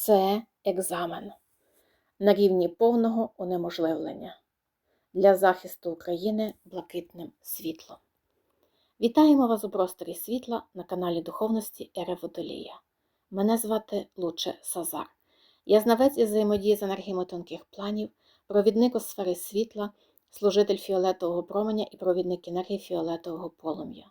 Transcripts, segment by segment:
Це екзамен на рівні повного унеможливлення для захисту України блакитним світлом. Вітаємо вас у просторі світла на каналі Духовності Ери Водолія. Мене звати Луче Сазар. Я знавець із взаємодії з енергіями тонких планів, провідник у сфери світла, служитель фіолетового променя і провідник енергії фіолетового полум'я.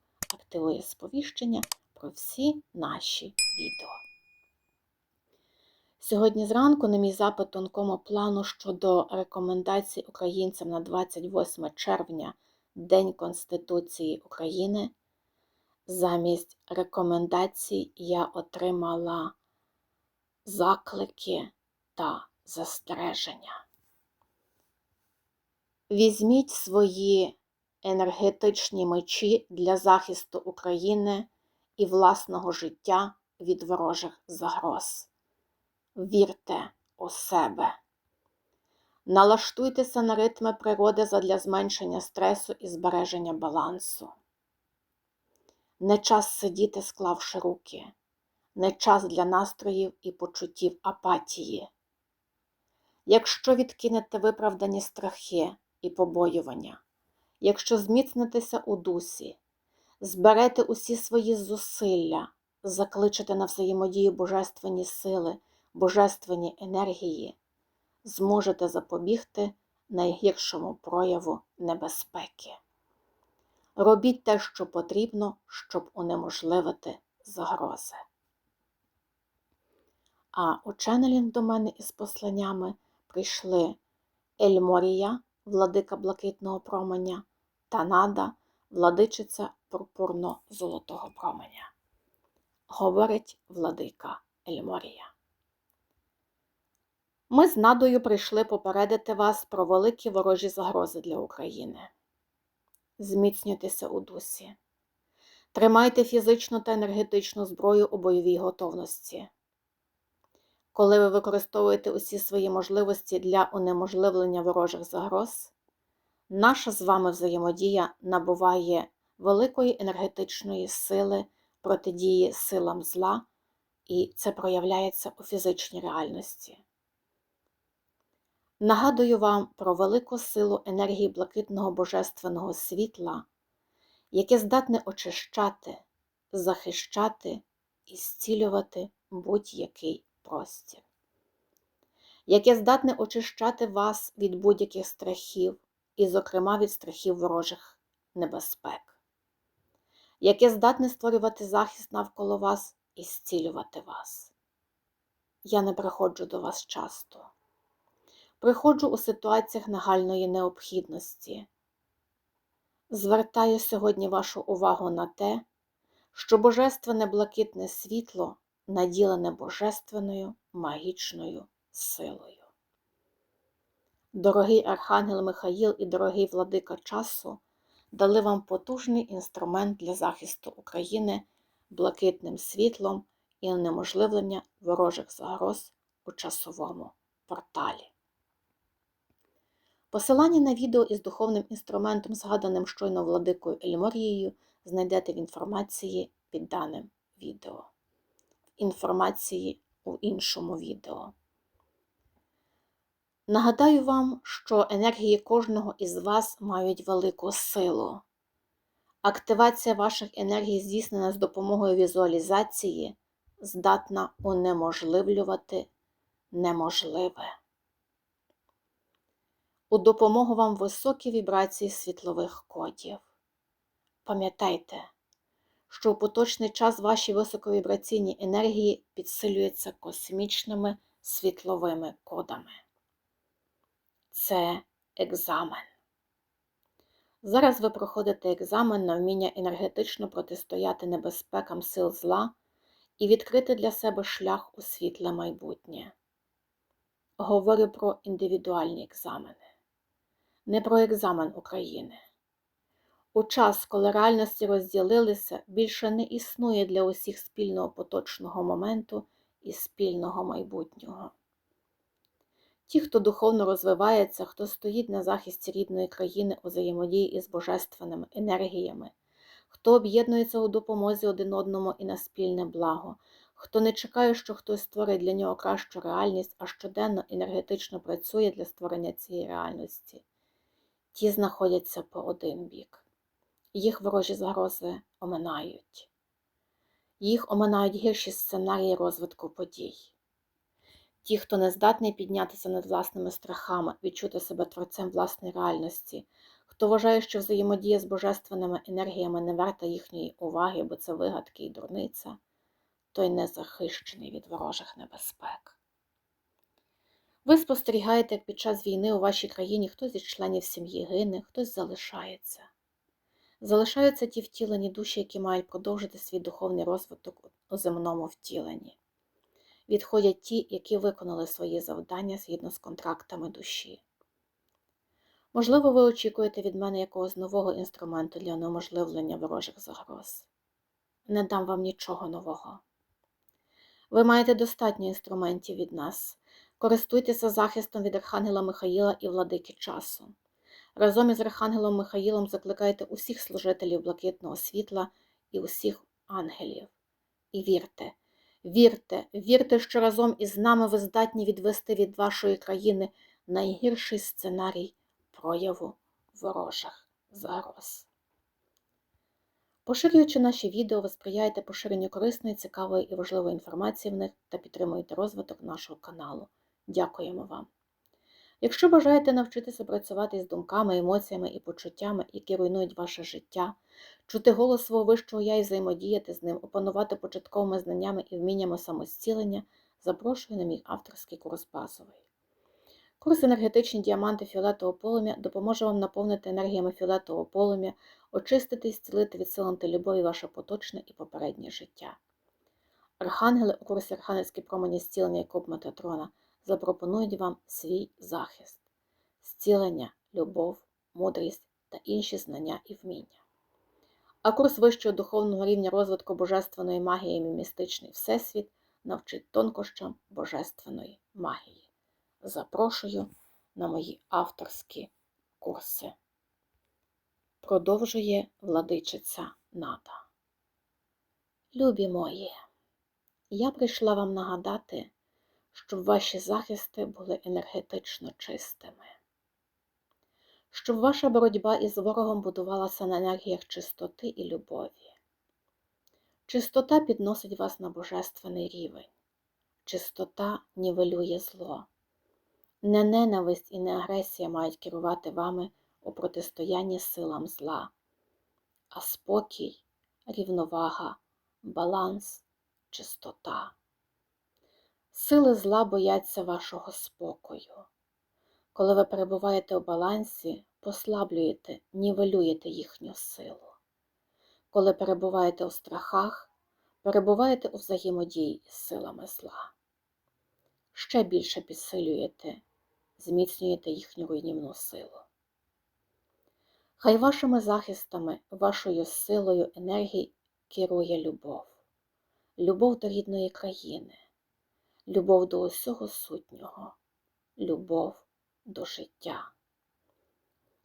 активує сповіщення про всі наші відео. Сьогодні зранку на мій запит тонкому плану щодо рекомендацій українцям на 28 червня, День Конституції України. Замість рекомендацій я отримала заклики та застереження. Візьміть свої енергетичні мечі для захисту України і власного життя від ворожих загроз. Вірте у себе. Налаштуйтеся на ритми природи задля зменшення стресу і збереження балансу. Не час сидіти, склавши руки, не час для настроїв і почуттів апатії. Якщо відкинете виправдані страхи і побоювання, якщо зміцнитеся у дусі, зберете усі свої зусилля, закличете на взаємодію божественні сили, божественні енергії, зможете запобігти найгіршому прояву небезпеки. Робіть те, що потрібно, щоб унеможливити загрози. А у ченелінг до мене із посланнями прийшли Ельморія, владика блакитного променя, Танада, владичиця пурпурно-золотого променя. Говорить владика Ельморія. Ми з надою прийшли попередити вас про великі ворожі загрози для України. Зміцнюйтеся у дусі. Тримайте фізичну та енергетичну зброю у бойовій готовності. Коли ви використовуєте усі свої можливості для унеможливлення ворожих загроз, наша з вами взаємодія набуває великої енергетичної сили протидії силам зла, і це проявляється у фізичній реальності. Нагадую вам про велику силу енергії блакитного божественного світла, яке здатне очищати, захищати і зцілювати будь-який простір, яке здатне очищати вас від будь-яких страхів, і, зокрема, від страхів ворожих небезпек, яке здатне створювати захист навколо вас і зцілювати вас. Я не приходжу до вас часто. Приходжу у ситуаціях нагальної необхідності. Звертаю сьогодні вашу увагу на те, що божественне блакитне світло наділене божественною магічною силою. Дорогий Архангел Михаїл і дорогий владика часу дали вам потужний інструмент для захисту України блакитним світлом і унеможливлення ворожих загроз у часовому порталі. Посилання на відео із духовним інструментом, згаданим щойно владикою Ельморією, знайдете в інформації під даним відео. Інформації у іншому відео. Нагадаю вам, що енергії кожного із вас мають велику силу. Активація ваших енергій, здійснена з допомогою візуалізації, здатна унеможливлювати неможливе. У допомогу вам високі вібрації світлових кодів. Пам'ятайте, що у поточний час ваші високовібраційні енергії підсилюються космічними світловими кодами. Це екзамен. Зараз ви проходите екзамен на вміння енергетично протистояти небезпекам сил зла і відкрити для себе шлях у світле майбутнє. говорю про індивідуальні екзамени, не про екзамен України. У час, коли реальності розділилися, більше не існує для усіх спільного поточного моменту і спільного майбутнього. Ті, хто духовно розвивається, хто стоїть на захисті рідної країни у взаємодії із божественними енергіями, хто об'єднується у допомозі один одному і на спільне благо, хто не чекає, що хтось створить для нього кращу реальність, а щоденно енергетично працює для створення цієї реальності, ті знаходяться по один бік. Їх ворожі загрози оминають. Їх оминають гірші сценарії розвитку подій. Ті, хто не здатний піднятися над власними страхами, відчути себе творцем власної реальності, хто вважає, що взаємодія з божественними енергіями не варта їхньої уваги, бо це вигадки і дурниця, той не захищений від ворожих небезпек. Ви спостерігаєте, як під час війни у вашій країні хтось із членів сім'ї гине, хтось залишається. Залишаються ті втілені душі, які мають продовжити свій духовний розвиток у земному втіленні. Відходять ті, які виконали свої завдання згідно з контрактами душі. Можливо, ви очікуєте від мене якогось нового інструменту для унеможливлення ворожих загроз. Не дам вам нічого нового. Ви маєте достатньо інструментів від нас. Користуйтеся захистом від Архангела Михаїла і владики часу. Разом із Архангелом Михаїлом закликайте усіх служителів блакитного світла і усіх ангелів. І вірте, вірте, вірте, що разом із нами ви здатні відвести від вашої країни найгірший сценарій прояву ворожих загроз. Поширюючи наші відео, ви сприяєте поширенню корисної, цікавої і важливої інформації в них та підтримуєте розвиток нашого каналу. Дякуємо вам! Якщо бажаєте навчитися працювати з думками, емоціями і почуттями, які руйнують ваше життя, чути голос свого вищого я і взаємодіяти з ним, опанувати початковими знаннями і вміннями самостілення, запрошую на мій авторський курс базовий. Курс енергетичні діаманти фіолетового полум'я допоможе вам наповнити енергіями фіолетового полум'я, очистити і зцілити відсилити любові ваше поточне і попереднє життя. Архангели у курсі Архангельські промені зцілення Якоб Метатрона запропонують вам свій захист, зцілення, любов, мудрість та інші знання і вміння. А курс вищого духовного рівня розвитку божественної магії і містичний Всесвіт навчить тонкощам божественної магії. Запрошую на мої авторські курси. Продовжує владичиця Ната. Любі мої, я прийшла вам нагадати, щоб ваші захисти були енергетично чистими, щоб ваша боротьба із ворогом будувалася на енергіях чистоти і любові. Чистота підносить вас на божественний рівень, чистота нівелює зло. Не ненависть і не агресія мають керувати вами у протистоянні силам зла, а спокій, рівновага, баланс, чистота. Сили зла бояться вашого спокою. Коли ви перебуваєте у балансі, послаблюєте, нівелюєте їхню силу. Коли перебуваєте у страхах, перебуваєте у взаємодії з силами зла. Ще більше підсилюєте, зміцнюєте їхню руйнівну силу. Хай вашими захистами, вашою силою енергії керує любов, любов до рідної країни любов до усього сутнього, любов до життя.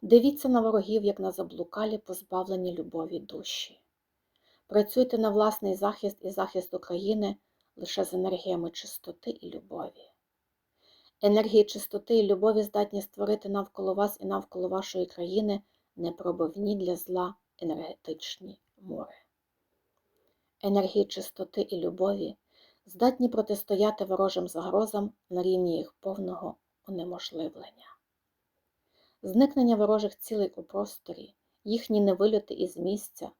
Дивіться на ворогів, як на заблукалі, позбавлені любові душі. Працюйте на власний захист і захист України лише з енергіями чистоти і любові. Енергії чистоти і любові здатні створити навколо вас і навколо вашої країни непробивні для зла енергетичні мури. Енергії чистоти і любові здатні протистояти ворожим загрозам на рівні їх повного унеможливлення. Зникнення ворожих цілей у просторі, їхні невильоти із місця,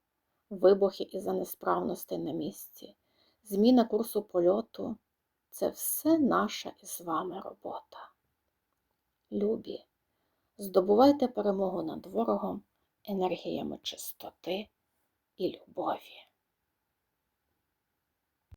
вибухи із-за несправностей на місці, зміна курсу польоту це все наша із вами робота. Любі, здобувайте перемогу над ворогом енергіями чистоти і любові.